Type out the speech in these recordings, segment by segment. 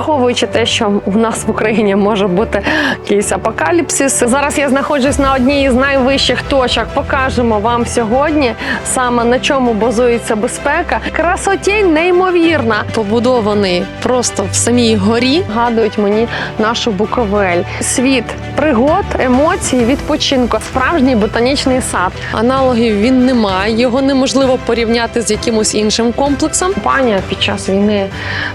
враховуючи те, що у нас в Україні може бути якийсь апокаліпсис. Зараз я знаходжусь на одній із найвищих точок. Покажемо вам сьогодні саме на чому базується безпека. Красотень неймовірна. Побудований просто в самій горі. Гадують мені нашу Буковель. Світ пригод, емоцій, відпочинку. Справжній ботанічний сад. Аналогів він не має. Його неможливо порівняти з якимось іншим комплексом. Компанія під час війни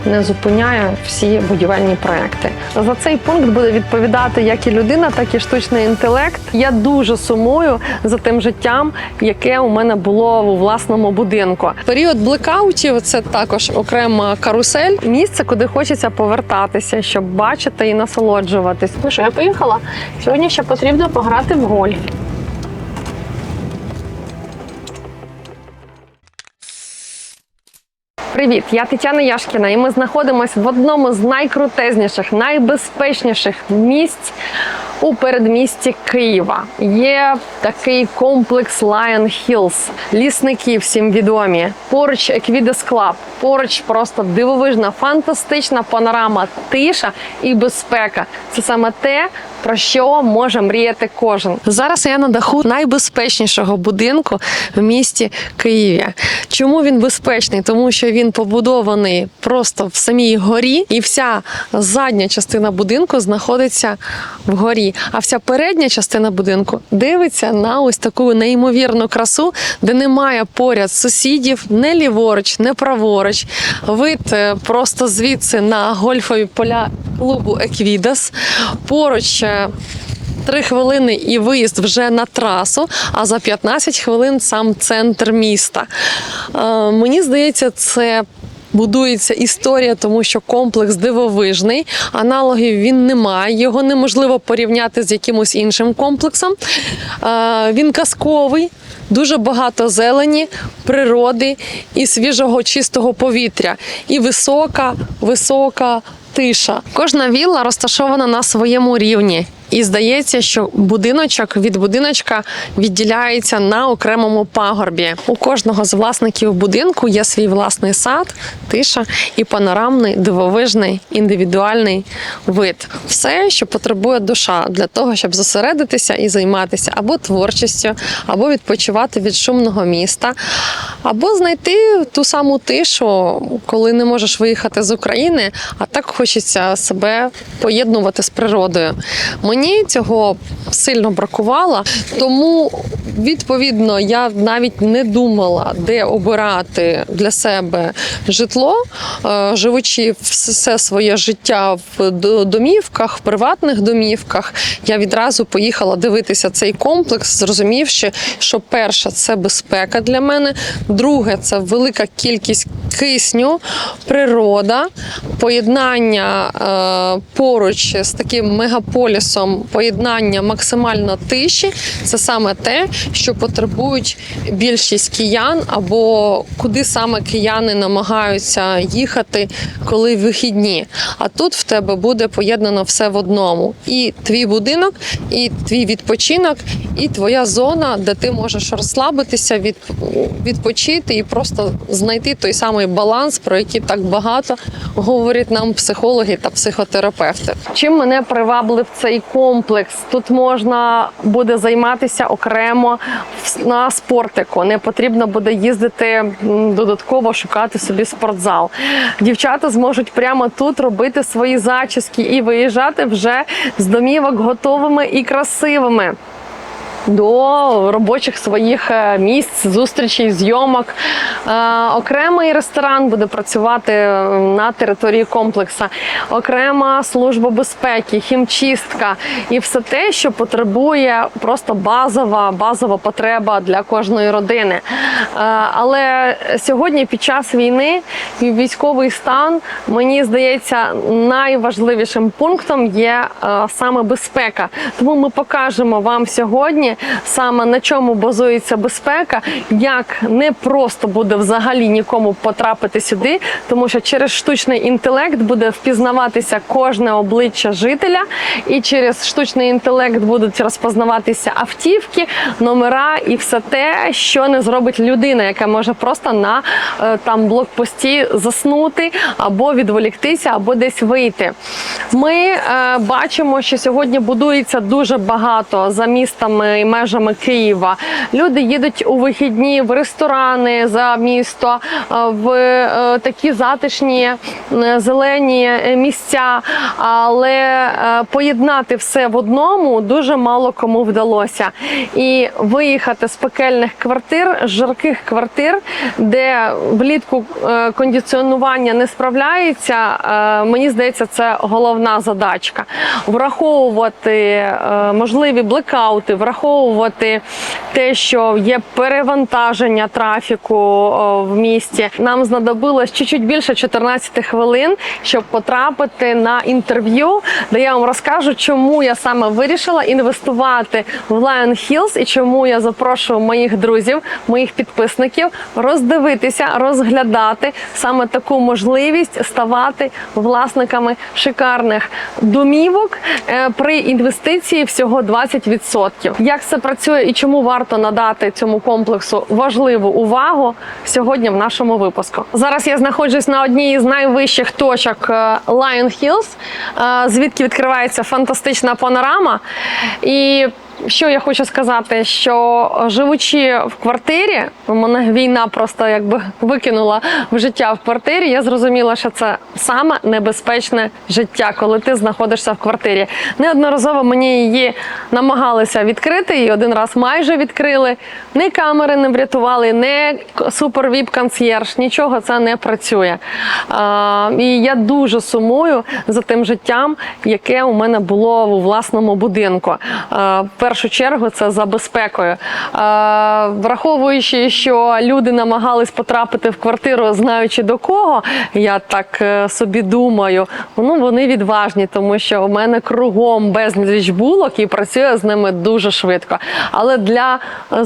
не зупиняє всі будівельні проекти. За цей пункт буде відповідати як і людина, так і штучний інтелект. Я дуже сумую за тим життям, яке у мене було у власному будинку. Період блекаутів це також окрема карусель, місце, куди хочеться повертатися, щоб бачити і насолоджуватись. Ну що, я поїхала. Сьогодні ще потрібно пограти в гольф. Привіт, я Тетяна Яшкіна, і ми знаходимося в одному з найкрутезніших, найбезпечніших місць у передмісті Києва. Є такий комплекс Lion Hills. Лісники всім відомі. Поруч Equides Club. Поруч просто дивовижна, фантастична панорама, тиша і безпека. Це саме те, про що може мріяти кожен. Зараз я на даху найбезпечнішого будинку в місті Києві. Чому він безпечний? Тому що він побудований просто в самій горі, і вся задня частина будинку знаходиться вгорі. А вся передня частина будинку дивиться на ось таку неймовірну красу, де немає поряд сусідів, не ліворуч, не праворуч. Вид е, просто звідси на гольфові поля клубу Еквідас. Поруч. е, Три хвилини і виїзд вже на трасу, а за 15 хвилин сам центр міста. Е, мені здається, це. Будується історія, тому що комплекс дивовижний, аналогів він не має, його неможливо порівняти з якимось іншим комплексом. Е, Він казковий, дуже багато зелені, природи і свіжого чистого повітря, і висока, висока тиша. Кожна вілла розташована на своєму рівні. І здається, що будиночок від будиночка відділяється на окремому пагорбі. У кожного з власників будинку є свій власний сад, тиша і панорамний, дивовижний, індивідуальний вид. Все, що потребує душа для того, щоб зосередитися і займатися або творчістю, або відпочивати від шумного міста, або знайти ту саму тишу, коли не можеш виїхати з України, а так хочеться себе поєднувати з природою. Мені цього сильно бракувало, тому відповідно я навіть не думала, де обирати для себе житло, Е, живучи все своє життя в домівках, в приватних домівках. Я відразу поїхала дивитися цей комплекс, зрозумівши, що перше це безпека для мене, друге це велика кількість кисню, природа, поєднання е, поруч з таким мегаполісом, поєднання максимально тиші це саме те, що потребують більшість киян, або куди саме кияни намагаються їхати, коли вихідні. А тут в тебе буде поєднано все в одному: і твій будинок, і твій відпочинок, і твоя зона, де ти можеш розслабитися, від, відпочити і просто знайти той самий баланс, про який так багато говорять нам психологи та психотерапевти. Чим мене приваблив цей комплекс? Тут можна буде займатися окремо на спортику. Не потрібно буде їздити додатково шукати собі спортзал. Дівчата зможуть прямо тут робити свої зачіски і виїжджати вже з домівок готовими і красивими до робочих своїх е, місць, зустрічей, зйомок. Е, Окремий ресторан буде працювати е, на території комплексу, окрема служба безпеки, хімчистка і все те, що потребує просто базова, базова потреба для кожної родини. Але сьогодні, під час війни військовий стан, мені здається, найважливішим пунктом є саме безпека. Тому ми покажемо вам сьогодні саме на чому базується безпека, як не просто буде взагалі нікому потрапити сюди, тому що через штучний інтелект буде впізнаватися кожне обличчя жителя, і через штучний інтелект будуть розпознаватися автівки, номера і все те, що не зробить людина, яка може просто на е, там блокпості заснути або відволіктися, або десь вийти. Ми е, бачимо, що сьогодні будується дуже багато за містами межами Києва. Люди їдуть у вихідні в ресторани за місто, в е, такі затишні е, зелені е, місця, але поєднати все в одному дуже мало кому вдалося. І виїхати з пекельних квартир, з жарких квартир, де влітку кондиціонування не справляється. Мені здається, це головна задачка. Враховувати можливі блекаути, враховувати те, що є перевантаження трафіку в місті. Нам знадобилось чуть-чуть більше 14 хвилин, щоб потрапити на інтерв'ю, де я вам розкажу, чому я саме вирішила інвестувати в Lion Hills і чому я запрошую моїх друзів, моїх підписників роздивитися, розглядати саме таку можливість ставати власниками шикарних домівок е, при інвестиції всього 20%. Як це працює і чому варто надати цьому комплексу важливу увагу сьогодні в нашому випуску? Зараз я знаходжусь на одній із найвищих точок е, Lion Hills, е, звідки відкривається фантастична панорама. І що я хочу сказати, що е, живучи в квартирі, мене війна просто якби викинула в життя в квартирі. Я зрозуміла, що це саме небезпечне життя, коли ти знаходишся в квартирі. Неодноразово мені її намагалися відкрити, і один раз майже відкрили. Ні камери не врятували, ні супервіп консьєрж, нічого це не працює. А, і я дуже сумую за тим життям, яке у мене було у власному будинку. А, в першу чергу це за безпекою. А, враховуючи, що люди намагались потрапити в квартиру, знаючи до кого, я так е, собі думаю, ну вони відважні, тому що у мене кругом безліч булок і працює з ними дуже швидко. Але для е,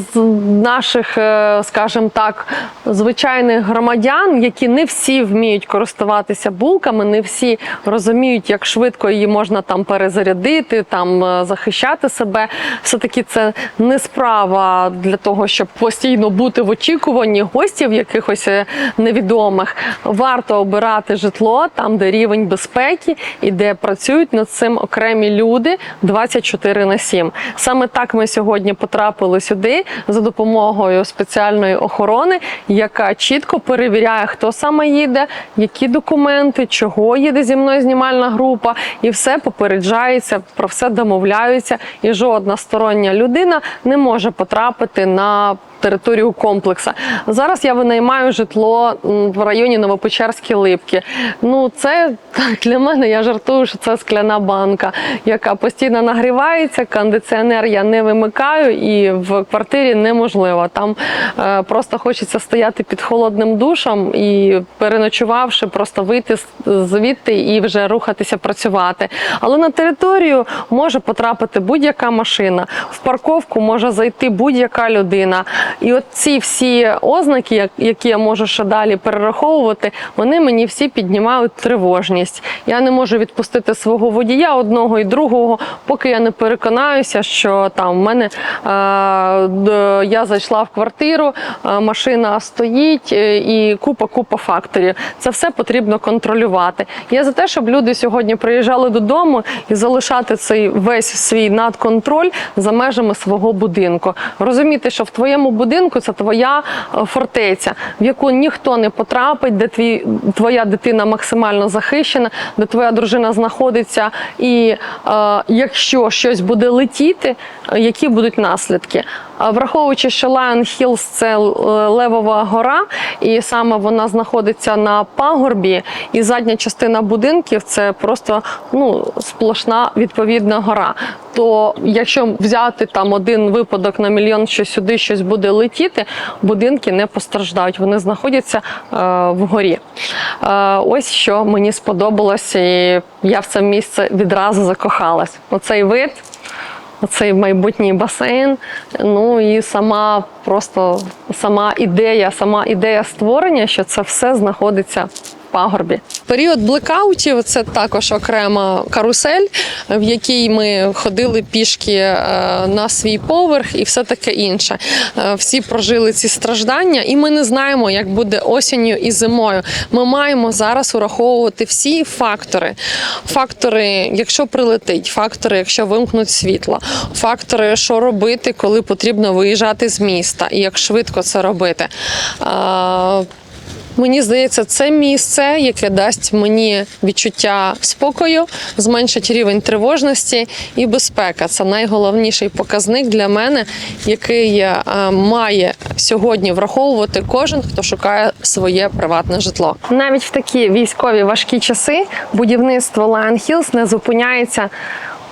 наших, е, скажімо так, звичайних громадян, які не всі вміють користуватися булками, не всі розуміють, як швидко її можна там перезарядити, там е, захищати себе. Все-таки це не справа для того, щоб постійно бути в очікуванні гостів якихось е, невідомих. Варто обирати житло там, де рівень безпеки і де працюють над цим окремі люди 24 на 7. Саме так ми сьогодні потрапили сюди за допомогою спеціальної охорони, яка чітко перевіряє, хто саме їде, які документи, чого їде зі мною знімальна група, і все попереджається, про все домовляються, і жодна стороння людина не може потрапити на територію комплексу. Зараз я винаймаю житло в районі Новопечерські Липки. Ну, це так для мене, я жартую, що це скляна банка, яка постійно нагрівається, кондиціонер я не вимикаю, і в квартирі неможливо. Там е, просто хочеться стояти під холодним душем і переночувавши, просто вийти звідти і вже рухатися працювати. Але на територію може потрапити будь-яка машина, в парковку може зайти будь-яка людина. І от ці всі ознаки, які я можу ще далі перераховувати, вони мені всі піднімають тривожність. Я не можу відпустити свого водія одного і другого, поки я не переконаюся, що там в мене е, я зайшла в квартиру, е, машина стоїть е, і купа купа факторів. Це все потрібно контролювати. Я за те, щоб люди сьогодні приїжджали додому і залишати цей весь свій надконтроль за межами свого будинку. Розуміти, що в твоєму будинку це твоя е, фортеця, в яку ніхто не потрапить, де твій твоя дитина максимально захищена, де твоя дружина знаходиться, і е, якщо щось буде летіти, е, які будуть наслідки. Враховуючи, що Lion Hills – це е, левова гора, і саме вона знаходиться на пагорбі, і задня частина будинків це просто ну сплошна відповідна гора. То якщо взяти там один випадок на мільйон, що сюди щось буде летіти, будинки не постраждають. Вони знаходяться е, вгорі. Е, ось що мені сподобалося, і я в це місце відразу закохалась. Оцей вид цей майбутній басейн. Ну і сама просто сама ідея, сама ідея створення, що це все знаходиться пагорбі. Період блекаутів це також окрема карусель, в якій ми ходили пішки е, на свій поверх і все таке інше. Е, Всі прожили ці страждання, і ми не знаємо, як буде осінню і зимою. Ми маємо зараз ураховувати всі фактори. Фактори, якщо прилетить, фактори, якщо вимкнуть світло, фактори, що робити, коли потрібно виїжджати з міста, і як швидко це робити. Мені здається, це місце, яке дасть мені відчуття спокою, зменшить рівень тривожності і безпека. Це найголовніший показник для мене, який е, має сьогодні враховувати кожен, хто шукає своє приватне житло. Навіть в такі військові важкі часи будівництво Lion Hills не зупиняється.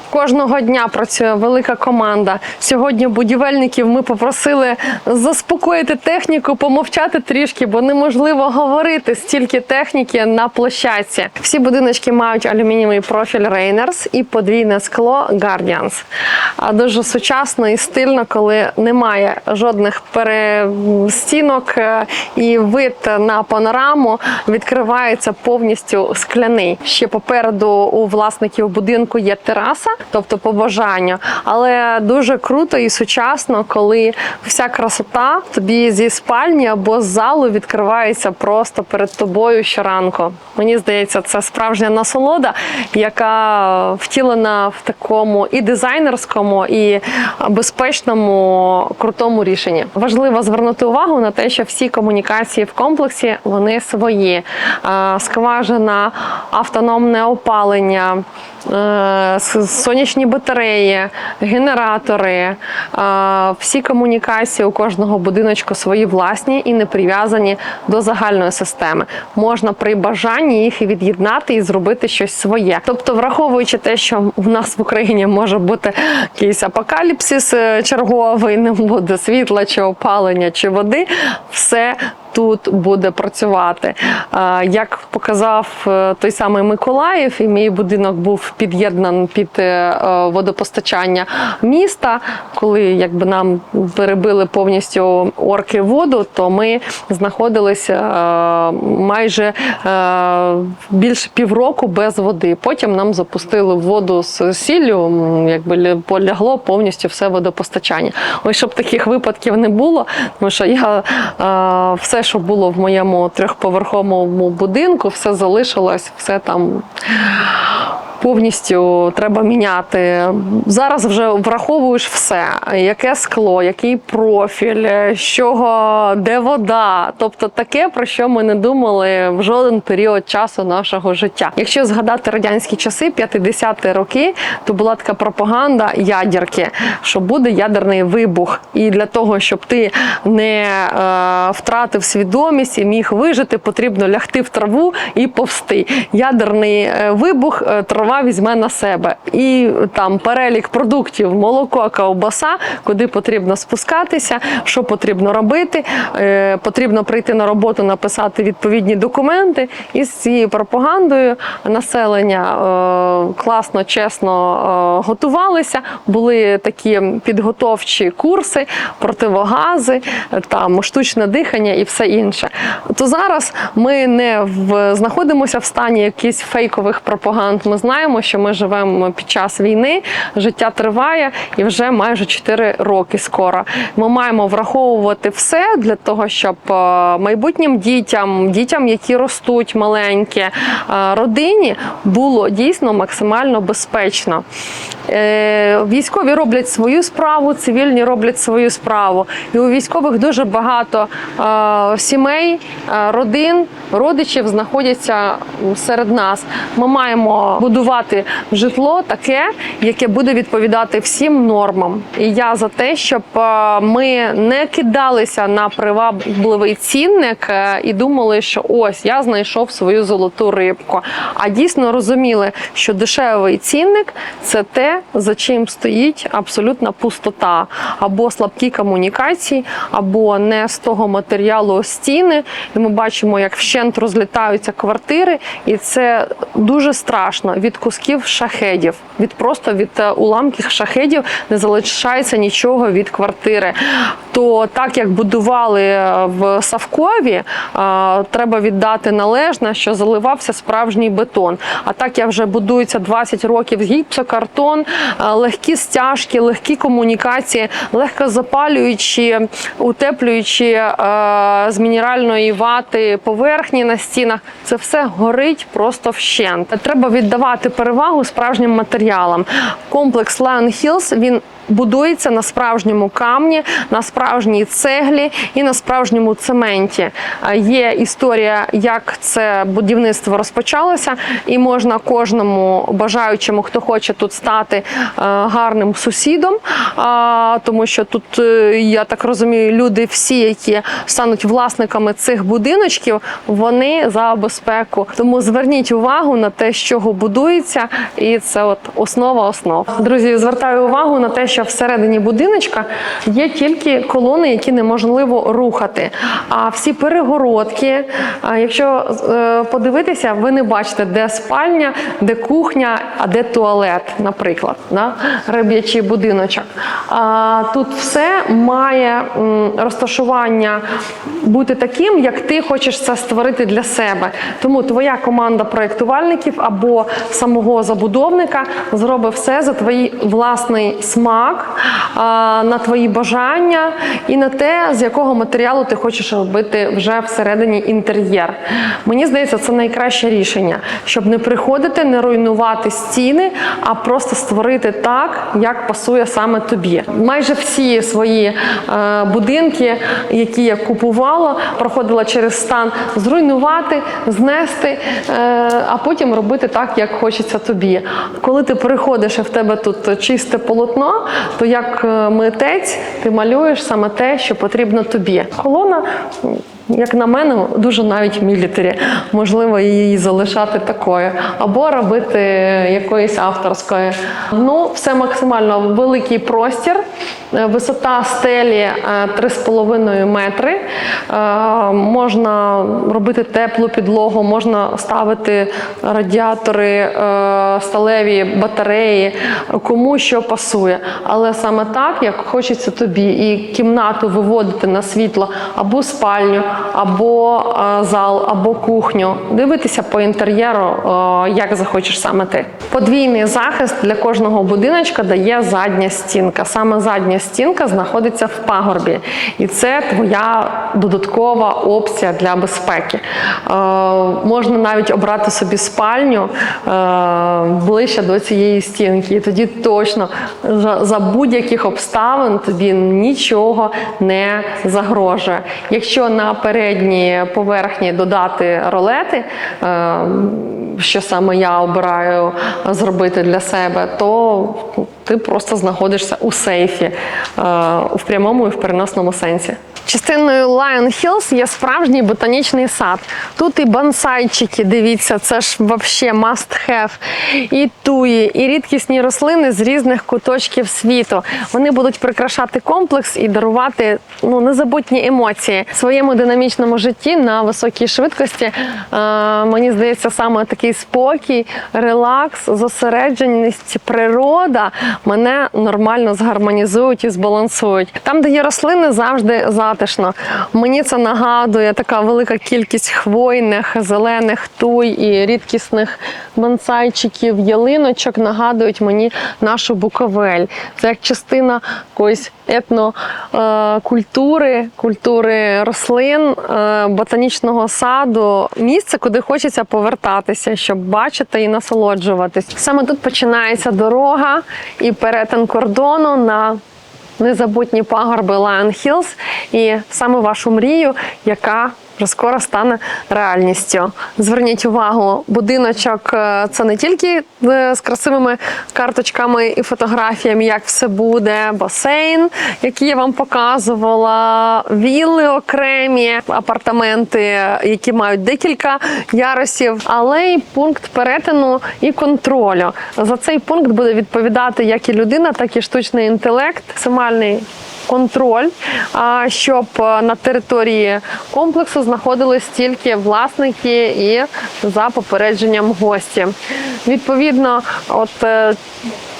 Кожного дня працює велика команда. Сьогодні будівельників ми попросили заспокоїти техніку, помовчати трішки, бо неможливо говорити стільки техніки на площадці. Всі будиночки мають алюмінієвий профіль Reyners і подвійне скло Guardians. А Дуже сучасно і стильно, коли немає жодних перестінок е, і вид на панораму відкривається повністю скляний. Ще попереду у власників будинку є тераса, тобто по бажанню. Але дуже круто і сучасно, коли вся красота тобі зі спальні або з залу відкривається просто перед тобою щоранку. Мені здається, це справжня насолода, яка втілена в такому і дизайнерському, і безпечному крутому рішенні. Важливо звернути увагу на те, що всі комунікації в комплексі вони свої. Скважина, автономне опалення. Е, Сонячні батареї, генератори, е, всі комунікації у кожного будиночку свої власні і не прив'язані до загальної системи. Можна при бажанні їх і від'єднати і зробити щось своє. Тобто, враховуючи те, що в нас в Україні може бути якийсь апокаліпсис е, черговий, не буде світла, чи опалення, чи води, все. Тут буде працювати. Е, Як показав е, той самий Миколаїв, і мій будинок був під'єднаний під е, водопостачання міста. Коли якби нам перебили повністю орки воду, то ми знаходилися майже більше півроку без води. Потім нам запустили воду з сіллю, якби полягло повністю все водопостачання. Ось щоб таких випадків не було, тому що я все, що було в моєму трьохповерховому будинку, все залишилось, все там повністю треба міняти. Зараз вже враховуєш все, яке скло, який профіль, з чого, де вода. Тобто таке, про що ми не думали в жоден період часу нашого життя. Якщо згадати радянські часи, 50-ті роки, то була така пропаганда ядерки, що буде ядерний вибух. І для того, щоб ти не е, втратив свідомість і міг вижити, потрібно лягти в траву і повсти. Ядерний е, вибух е, трава візьме на себе. І там перелік продуктів, молоко, ковбаса, куди потрібно спускатися, що потрібно робити. Е, Потрібно прийти на роботу, написати відповідні документи. І з цією пропагандою населення е, класно, чесно е, готувалися. Були такі підготовчі курси, противогази, там штучне дихання і все інше. То зараз ми не в знаходимося в стані якихось фейкових пропаганд. Ми знаємо, що ми живемо під час війни, життя триває і вже майже 4 роки скоро. Ми маємо враховувати все для того, щоб е, майбутнім дітям, дітям, які ростуть маленькі, е, родині було дійсно максимально безпечно. Е, Військові роблять свою справу, цивільні роблять свою справу. І у військових дуже багато сімей, родин, родичів знаходяться серед нас. Ми маємо будувати житло таке, яке буде відповідати всім нормам. І я за те, щоб е, ми не кидалися на привабливий цінник е, і думали, що ось я знайшов свою золоту рибку. А дійсно розуміли, що дешевий цінник це те, за чим стоїть абсолютна пустота, або слабкі комунікації, або не з того матеріалу стіни. І ми бачимо, як вщент розлітаються квартири, і це дуже страшно від кусків шахедів, від просто від е, уламків шахедів не залишається нічого від квартири. То так як будували е, в Савкові, е, треба віддати належне, що заливався справжній бетон. А так як вже будується 20 років гіпсокартон, легкі стяжки, легкі комунікації, легко запалюючі, утеплюючі з мінеральної вати поверхні на стінах. Це все горить просто вщент. Треба віддавати перевагу справжнім матеріалам. Комплекс Lion Hills він будується на справжньому камні, на справжній цеглі і на справжньому цементі. Е, Є історія, як це будівництво розпочалося, і можна кожному бажаючому, хто хоче тут стати е, гарним сусідом, тому що тут, е, я так розумію, люди всі, які стануть власниками цих будиночків, вони за безпеку. Тому зверніть увагу на те, з чого будується, і це от основа основ. Друзі, звертаю увагу на те, що всередині будиночка є тільки колони, які неможливо рухати. А всі перегородки, якщо е, подивитися, ви не бачите, де спальня, де кухня, а де туалет, наприклад, да? риб'ячий будиночок. Тут все має розташування бути таким, як ти хочеш це створити для себе. Тому твоя команда проєктувальників або самого забудовника зробить все за твій власний смак, а, на твої бажання і на те, з якого матеріалу ти хочеш робити вже всередині інтер'єр. Мені здається, це найкраще рішення, щоб не приходити, не руйнувати стіни, а просто створити так, як пасує саме тобі. Майже всі свої е, будинки, які я купувала, проходила через стан зруйнувати, знести, е, а потім робити так, як хочеться тобі. Коли ти приходиш і в тебе тут чисте полотно, то як е, митець ти малюєш саме те, що потрібно тобі. Колона. Як на мене, дуже навіть мілітарі. Можливо, її залишати такою, або робити якоїсь авторської. Ну, все максимально великий простір, е, висота стелі е, 3,5 метри. Е, Можна робити теплу підлогу, можна ставити радіатори, е, сталеві батареї, кому що пасує. Але саме так, як хочеться тобі, і кімнату виводити на світло або спальню, або е, зал, або кухню. Дивитися по інтер'єру, е, як захочеш саме ти. Подвійний захист для кожного будиночка дає задня стінка. Саме задня стінка знаходиться в пагорбі, і це твоя додаткова опція для безпеки. Е, можна навіть обрати собі спальню ближче до цієї стінки, і тоді точно за будь-яких обставин тобі нічого не загрожує. Якщо на передній поверхні додати ролети, е, що саме я обираю зробити для себе, то ти просто знаходишся у сейфі е, в прямому і в переносному сенсі. Частиною Lion Hills є справжній ботанічний сад. Тут і бонсайчики, дивіться, це ж вообще must have. І туї, і рідкісні рослини з різних куточків світу. Вони будуть прикрашати комплекс і дарувати ну, незабутні емоції своєму динамічному житті на високій швидкості. Е, мені здається, саме такий спокій, релакс, зосередженість, природа мене нормально згармонізують і збалансують. Там, де є рослини, завжди затишно. Мені це нагадує така велика кількість хвойних, зелених туй і рідкісних бонсайчиків, ялиночок нагадують мені нашу Буковель. Це як частина якоїсь етнокультури, культури рослин, е, ботанічного саду, місце, куди хочеться повертатися, щоб бачити і насолоджуватись. Саме тут починається дорога і перетин кордону на незабутні пагорби Lion Hills і саме вашу мрію, яка вже скоро стане реальністю. Зверніть увагу, будиночок е, це не тільки е, з красивими карточками і фотографіями, як все буде, басейн, який я вам показувала, вілли окремі, апартаменти, які мають декілька ярусів, але й пункт перетину і контролю. За цей пункт буде відповідати як і людина, так і штучний інтелект, максимальний контроль, щоб е, на території комплексу знаходились тільки власники і за попередженням гості. Відповідно, от е,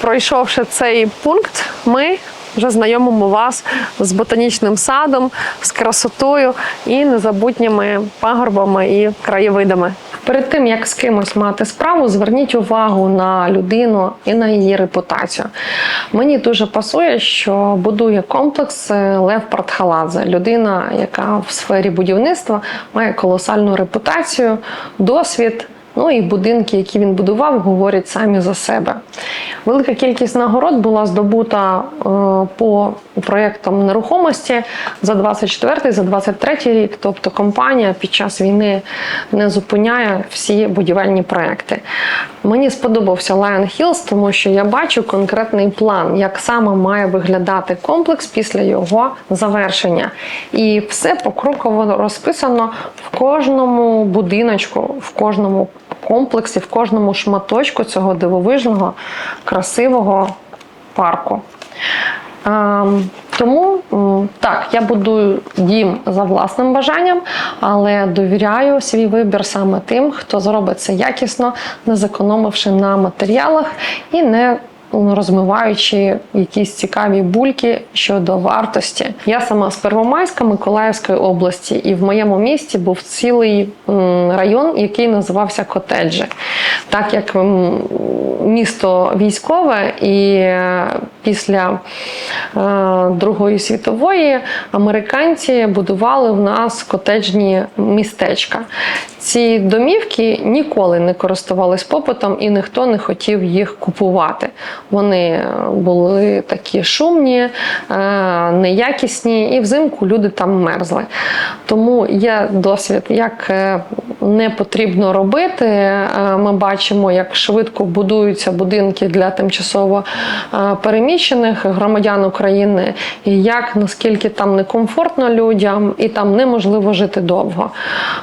пройшовши цей пункт, ми вже знайомимо вас з ботанічним садом, з красотою і незабутніми пагорбами і краєвидами. Перед тим як з кимось мати справу, зверніть увагу на людину і на її репутацію. Мені дуже пасує, що будує комплекс Лев Партхаладзе, людина, яка в сфері будівництва має колосальну репутацію, досвід. Ну і будинки, які він будував, говорять самі за себе. Велика кількість нагород була здобута е, по проєктам нерухомості за 24 за 23 рік. Тобто компанія під час війни не зупиняє всі будівельні проекти. Мені сподобався Lion Hills, тому що я бачу конкретний план, як саме має виглядати комплекс після його завершення. І все покроково розписано в кожному будиночку, в кожному комплексі, в кожному шматочку цього дивовижного, красивого парку. Тому так, я будую дім за власним бажанням, але довіряю свій вибір саме тим, хто зробить це якісно, не зекономивши на матеріалах і не ну, розмиваючи якісь цікаві бульки щодо вартості. Я сама з Первомайська Миколаївської області, і в моєму місті був цілий район, який називався Котеджі. Так як місто військове, і е, після е, Другої світової американці будували в нас котеджні містечка. Ці домівки ніколи не користувались попитом і ніхто не хотів їх купувати. Вони були такі шумні, е, неякісні, і взимку люди там мерзли. Тому є досвід, як е, не потрібно робити. Е, Ми бачимо, як швидко будуються будинки для тимчасово е, переміщених громадян України, і як наскільки там некомфортно людям, і там неможливо жити довго.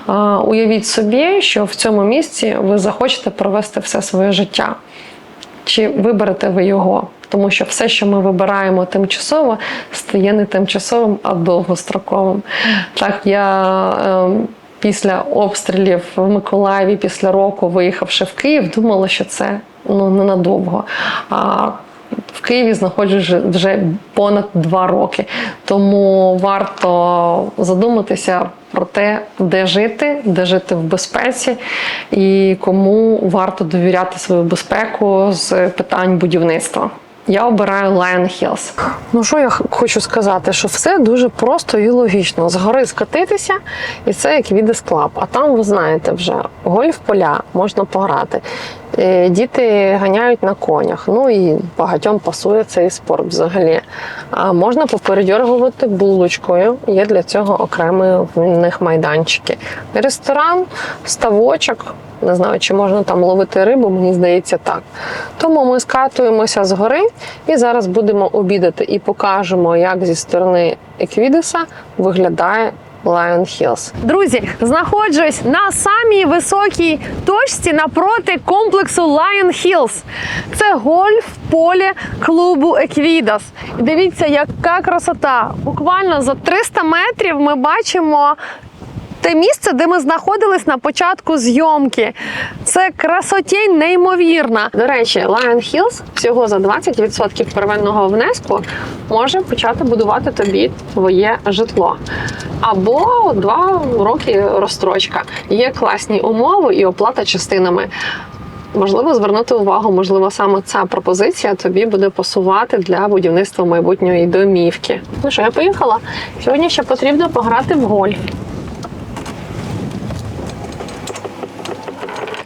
Е, Уявіть собі, що в цьому місці ви захочете провести все своє життя. Чи виберете ви його? Тому що все, що ми вибираємо тимчасово, стає не тимчасовим, а довгостроковим. Так я е, після обстрілів в Миколаєві, після року, виїхавши в Київ, думала, що це ну ненадовго. А в Києві знаходжусь вже- понад два роки. Тому варто задуматися про те, де жити, де жити в безпеці, і кому варто довіряти свою безпеку з питань будівництва. Я обираю Lion Hills. Ну що я хочу сказати, що все дуже просто і логічно. Згори скатитися, і це як відес клаб. А там ви знаєте вже гольф поля можна пограти. Е, Діти ганяють на конях. Ну і багатьом пасує цей спорт взагалі. А можна попередьоргувати булочкою. Є для цього окремі в них майданчики. Ресторан, ставочок. Не знаю, чи можна там ловити рибу, мені здається, так. Тому ми скатуємося з гори і зараз будемо обідати і покажемо, як зі сторони Еквідеса виглядає Lion Hills. Друзі, знаходжусь на самій високій точці напроти комплексу Lion Hills. Це гольф поле клубу Еквідас. Дивіться, яка красота! Буквально за 300 метрів ми бачимо те місце, де ми знаходились на початку зйомки. Це красотень неймовірна. До речі, Lion Hills всього за 20% первинного внеску може почати будувати тобі твоє житло. Або два роки розстрочка. Є класні умови і оплата частинами. Можливо, звернути увагу, можливо, саме ця пропозиція тобі буде пасувати для будівництва майбутньої домівки. Ну що, я поїхала. Сьогодні ще потрібно пограти в гольф.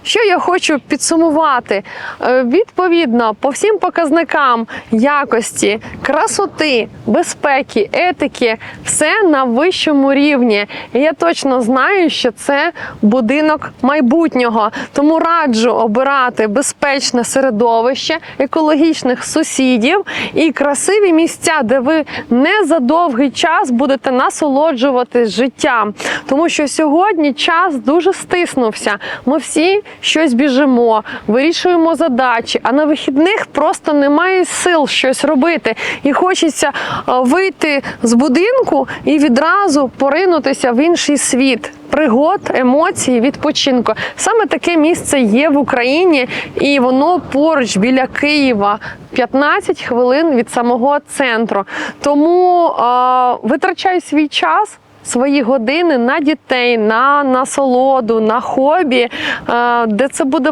Що я хочу підсумувати? Е, Відповідно, по всім показникам якості, красоти, безпеки, етики, все на вищому рівні. І я точно знаю, що це будинок майбутнього. Тому раджу обирати безпечне середовище, екологічних сусідів і красиві місця, де ви не за довгий час будете насолоджуватись життям. Тому що сьогодні час дуже стиснувся. Ми всі щось біжимо, вирішуємо задачі, а на вихідних просто немає сил щось робити. І хочеться вийти з будинку і відразу поринутися в інший світ. Пригод, емоцій, відпочинку. Саме таке місце є в Україні, і воно поруч біля Києва. 15 хвилин від самого центру. Тому е, витрачай свій час. Свої години на дітей, на насолоду, на хобі, е, де це буде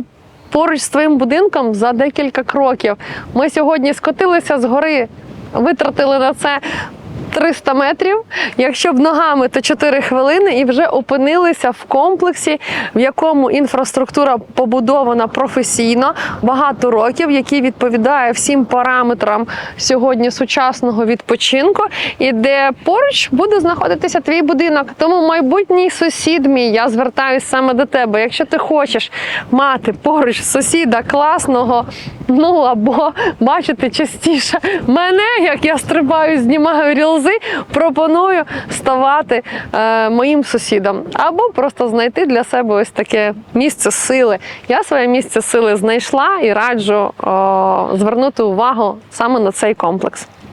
поруч з твоїм будинком за декілька кроків. Ми сьогодні скотилися з гори, витратили на це 300 метрів. Якщо б ногами, то 4 хвилини, і вже опинилися в комплексі, в якому інфраструктура побудована професійно багато років, який відповідає всім параметрам сьогодні сучасного відпочинку, і де поруч буде знаходитися твій будинок. Тому майбутній сусід мій, я звертаюся саме до тебе. Якщо ти хочеш мати поруч сусіда класного, ну або бачити частіше мене, як я стрибаю, знімаю рілзи, пропоную ставати е, моїм сусідом, або просто знайти для себе ось таке місце сили. Я своє місце сили знайшла і раджу о, звернути увагу саме на цей комплекс.